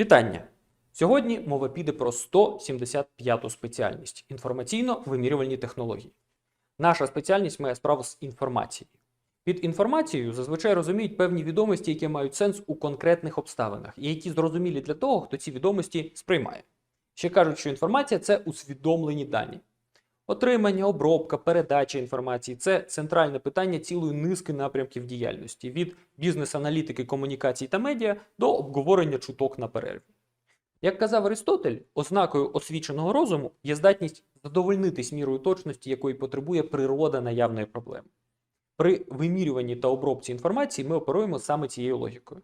Вітання! Сьогодні мова піде про 175-ту спеціальність інформаційно-вимірювальні технології. Наша спеціальність має справу з інформацією. Під інформацією зазвичай розуміють певні відомості, які мають сенс у конкретних обставинах, і які зрозумілі для того, хто ці відомості сприймає. Ще кажуть, що інформація це усвідомлені дані. Отримання, обробка, передача інформації це центральне питання цілої низки напрямків діяльності від бізнес-аналітики, комунікацій та медіа до обговорення чуток на перерві. Як казав Аристотель, ознакою освіченого розуму є здатність задовольнитись мірою точності, якої потребує природа наявної проблеми. При вимірюванні та обробці інформації ми оперуємо саме цією логікою.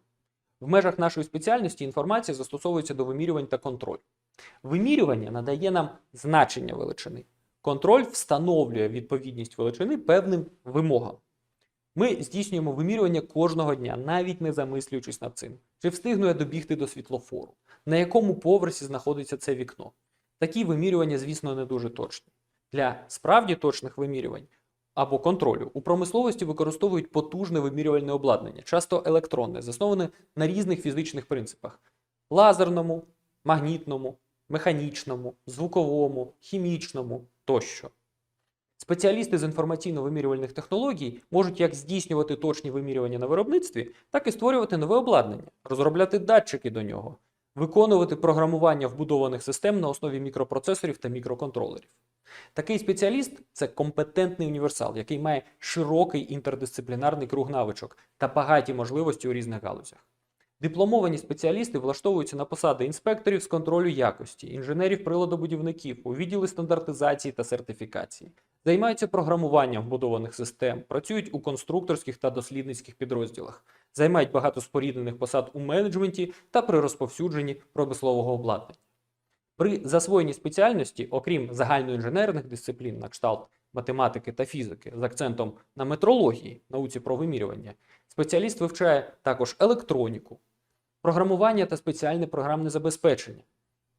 В межах нашої спеціальності інформація застосовується до вимірювань та контролю. Вимірювання надає нам значення величини. Контроль встановлює відповідність величини певним вимогам. Ми здійснюємо вимірювання кожного дня, навіть не замислюючись над цим. Чи встигну я добігти до світлофору? На якому поверсі знаходиться це вікно? Такі вимірювання, звісно, не дуже точні. Для справді точних вимірювань або контролю у промисловості використовують потужне вимірювальне обладнання, часто електронне, засноване на різних фізичних принципах: лазерному, магнітному, механічному, звуковому, хімічному тощо. Спеціалісти з інформаційно-вимірювальних технологій можуть як здійснювати точні вимірювання на виробництві, так і створювати нове обладнання, розробляти датчики до нього, виконувати програмування вбудованих систем на основі мікропроцесорів та мікроконтролерів. Такий спеціаліст це компетентний універсал, який має широкий інтердисциплінарний круг навичок та багаті можливості у різних галузях. Дипломовані спеціалісти влаштовуються на посади інспекторів з контролю якості, інженерів приладобудівників у відділи стандартизації та сертифікації, займаються програмуванням вбудованих систем, працюють у конструкторських та дослідницьких підрозділах, займають багато споріднених посад у менеджменті та при розповсюдженні промислового обладнання. При засвоєнні спеціальності, окрім загальноінженерних дисциплін на кшталт математики та фізики з акцентом на метрології, науці про вимірювання, спеціаліст вивчає також електроніку, програмування та спеціальне програмне забезпечення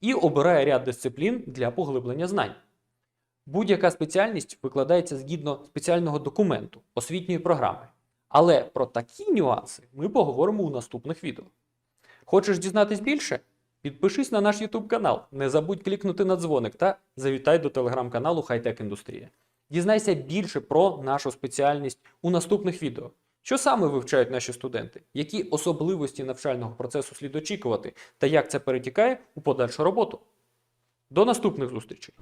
і обирає ряд дисциплін для поглиблення знань. Будь-яка спеціальність викладається згідно спеціального документу, освітньої програми. Але про такі нюанси ми поговоримо у наступних відео. Хочеш дізнатись більше? Підпишись на наш YouTube канал, не забудь клікнути на дзвоник та завітай до телеграм-каналу Хайтек Індустрія. Дізнайся більше про нашу спеціальність у наступних відео. Що саме вивчають наші студенти, які особливості навчального процесу слід очікувати та як це перетікає у подальшу роботу. До наступних зустрічей!